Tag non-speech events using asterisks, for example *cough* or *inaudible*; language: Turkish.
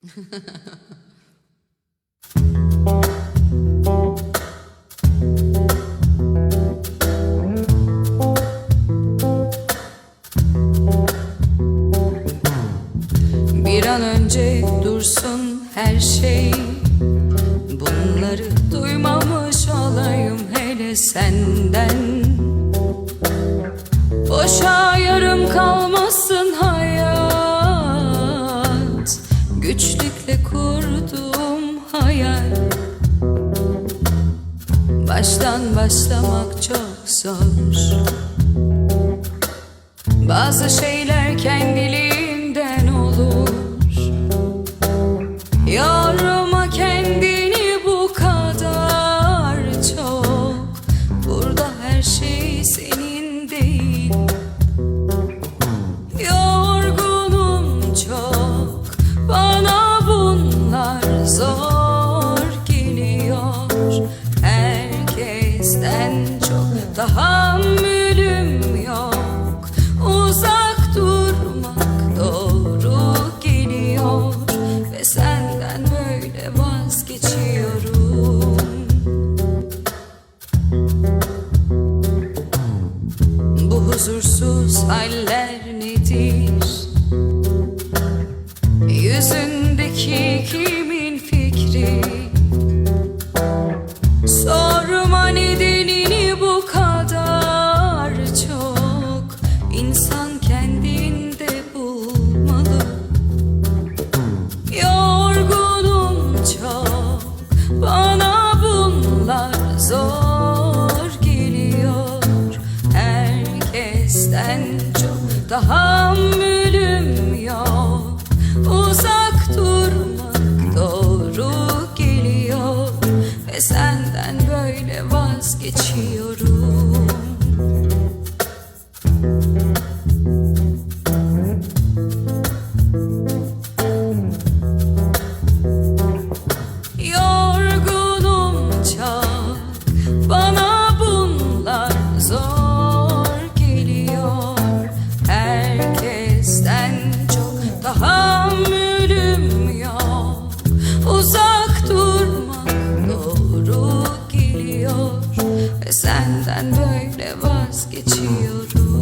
*laughs* Bir an önce dursun her şey. Bunları duymamış olayım hele senden kurduğum hayal. Baştan başlamak çok zor. Bazı şeyler kendiliğinden tahammülüm yok. Uzak durmak doğru geliyor. Ve senden böyle vazgeçiyorum. Bu huzursuz haller nedir? Bunlar zor geliyor. Herkesten çok tahammülüm yok. Uzak durmak doğru geliyor. Ve senden böyle vazgeçiyorum Senden böyle vazgeçiyorum